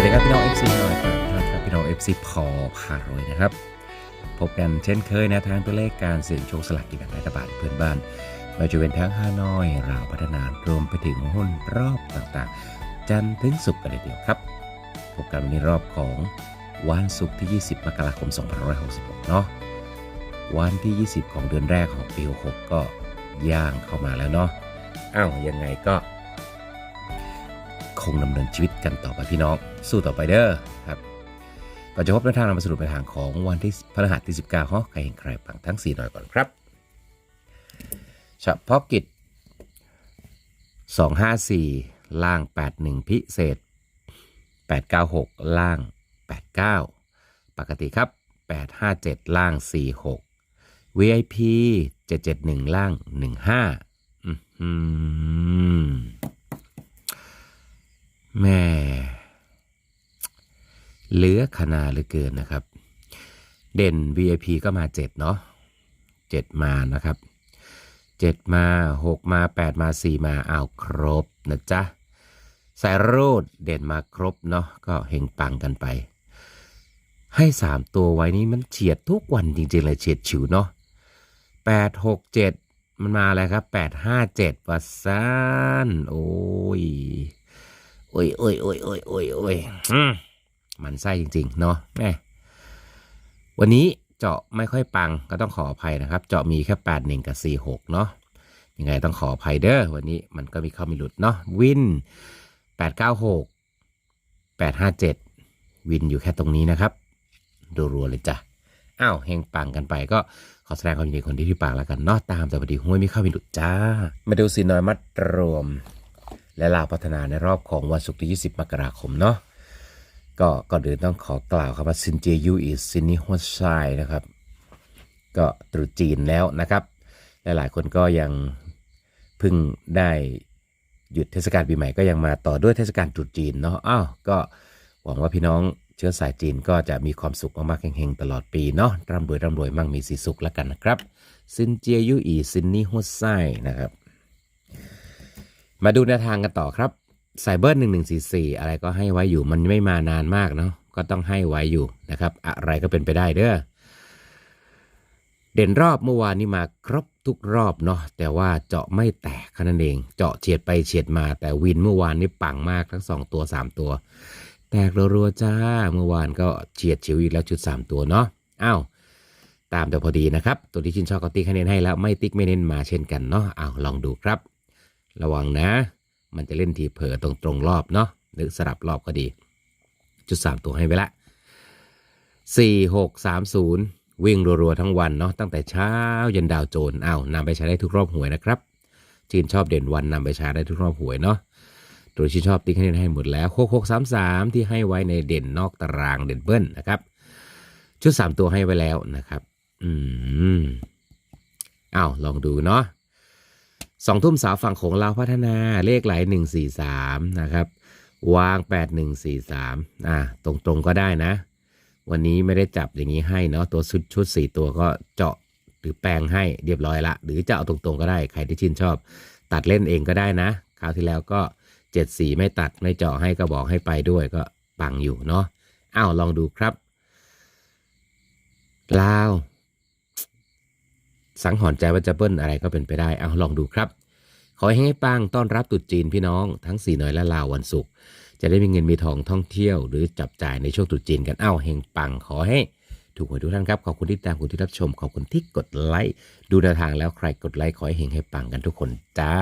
วัสดีครับพี่น้อง FC หน่อยครับพี่น้อง FC พอพารวยนะครับ พบกันเช่นเคยนะทางตัวเลขการเสี่ยงโชคสลากกินแบ่งรัฐบาลเพื่อนบ้านไมาจะเป็นทั้งฮานอยราวพัฒนารวมไปถึงหุ้นรอบต่างๆ จันทร์ถึงศุกร์กันเลยเดียวครับพบกันวันรอบของวันศุกร์ที่ 20 มกราคม 2566 เนาะวันที่ 20 ของเดือนแรกของปี66ก็ย่างเข้ามาแล้วเนาะอ้าวยังไงก็ งดำเนินชีวิตกันต่อไปพี่น้อง สู้ต่อไปเด้อครับก่อนจะพบแนวทางนำมาสรุปในทางของวันที่พฤหัสที่ 19ฮะใครเห็นใครปังทั้ง 4 หน่อยก่อนครับเฉพาะกิจ 254 ล่าง 81 พิเศษ 896 ล่าง 89 ปกติครับ 857 ล่าง 46 VIP 771 ล่าง 15อือหือ แม่เหลือขนาดเหลือเกินนะครับ เด่น VIP ก็มา7เนาะ7มานะครับ7มา6มา8มา4มาเอาครบนะจ๊ะสายรูดเด่นมาครบเนาะก็เฮงปังกันไป ให้3ตัวไว้นี้มันเฉียดทุกวันจริงๆเลยเฉียดฉิวเนาะ8 6 7มันมาอะไรครับ8 5 7วัซานโอ้ย โอ้ยโอ้ยโอ้ยโอ้ยโอ้ยโอ้ยอืมมันไส้จริง ๆ เนาะแม่วันนี้เจาะไม่ค่อยปังก็ต้องขออภัยนะครับ เจาะมีแค่8 1กับ4 6เนาะยังไงต้องขออภัยเด้อวันนี้มันก็มีเข้ามีหลุดเนาะวิน 8 9 6 8 5 7 วินอยู่แค่ตรงนี้นะครับ ดูรัวๆเลยจ้ะอ้าวเฮงปังกันไปก็ขอแสดงความยินดีคนที่ที่ปังแล้วกันเนาะตามแต่พอดีห้วยไม่เข้ามีหลุดจ้า มาดูสีน้อยมัดรวม และลาวพัฒนาในรอบของวันศุกร์ที่ 20 มกราคมเนาะก็ก่อนอื่นต้องขอกล่าวครับว่าซินเจยูอิซินนิฮวไซนะครับ ก็ตรุษจีนแล้วนะครับลหลายๆคนก็ยังเพิ่งได้หยุดเทศกาลปีใหม่ก็ยังมาต่อด้วยเทศกาลตรุษจีนเนาะอ้าวก็หวังว่าพี่น้องเชื้อสายจีนก็จะมีความสุขมากๆเฮงๆตลอดปีเนาะร่ำรวยร่ำรวยมั่งมีสีสุขแล้วกันนะครับซินเจียยูอีซินนิฮวไซนะครับ มาดูแนวทางกันต่อครับไซเบอร์หนึ่งหนึ่งสี่สี่อะไรก็ให้ไว้อยู่มันไม่มานานมากเนาะก็ต้องให้ไว้อยู่นะครับ อะไรก็เป็นไปได้เด้อเด่นรอบเมื่อวานนี้มาครบทุกรอบเนาะแต่ว่าเจาะไม่แตกแค่นั้นเอง เจาะเฉียดไปเฉียดมาแต่วินเมื่อวานนี้ปังมากทั้งสองตัวสามตัว แตกรัวๆจ้าเมื่อวานก็เฉียดฉิวอีกแล้วชุดสามตัวเนาะอ้าวตามแต่พอดีนะครับ ตัวที่ชินชอบก็ติ๊กคะแนนให้แล้วไม่ติ๊กไม่เน้นมาเช่นกันเนาะอ้าวลองดูครับ ระวังนะ มันจะเล่นทีเผลอตรงตรงรอบเนาะหรือสลับรอบก็ดี จุดสามตัวให้ไปละสี่หกสามศูนย์วิ่งรัวๆทั้งวันเนาะตั้งแต่เช้ายันดาวโจนอ้าวนำไปใช้ได้ทุกรอบหวยนะครับจีนชอบเด่นวันนำไปใช้ได้ทุกรอบหวยเนาะโดยที่ชอบติ๊กให้ให้หมดแล้วหกหกสามสามที่ให้ไว้ในเด่นนอกตารางเด่นเบิ้ลนะครับชุดสามตัวให้ไว้แล้วนะครับ อืมอ้าวลองดูเนาะ สองทุ่มสาวฝั่งโขงลาพัฒนาเลขไหลหนึ่งสี่สามนะครับ วางแปดหนึ่งสี่สามอ่าตรงๆก็ได้นะ วันนี้ไม่ได้จับอย่างนี้ให้เนาะตัวชุดชุดสี่ตัวก็เจาะหรือแปลงให้เรียบร้อยละ หรือจะเอาตรงๆก็ได้ใครที่ชื่นชอบ ตัดเล่นเองก็ได้นะคราวที่แล้วก็เจ็ดสี่ไม่ตัดไม่เจาะให้ก็บอกให้ไปด้วยก็ปังอยู่เนาะอ้าวลองดูครับลาว สังหรณ์ใจว่าจะเบิ้ลอะไรก็เป็นไปได้ เอาลองดูครับ ขอให้ปังต้อนรับตรุษจีนพี่น้องทั้งสี่หน่อยและลาววันศุกร์จะได้มีเงินมีทองท่องเที่ยว หรือจับจ่ายในช่วงตรุษจีนกัน เอ้าเฮงปังขอให้ถูกหวยทุกท่านครับ ขอบคุณที่ตามคุณที่รับชม ขอบคุณที่กดไลค์ ดูแนวทางแล้วใครกดไลค์ขอให้เฮงให้ปังกันทุกคนจ้า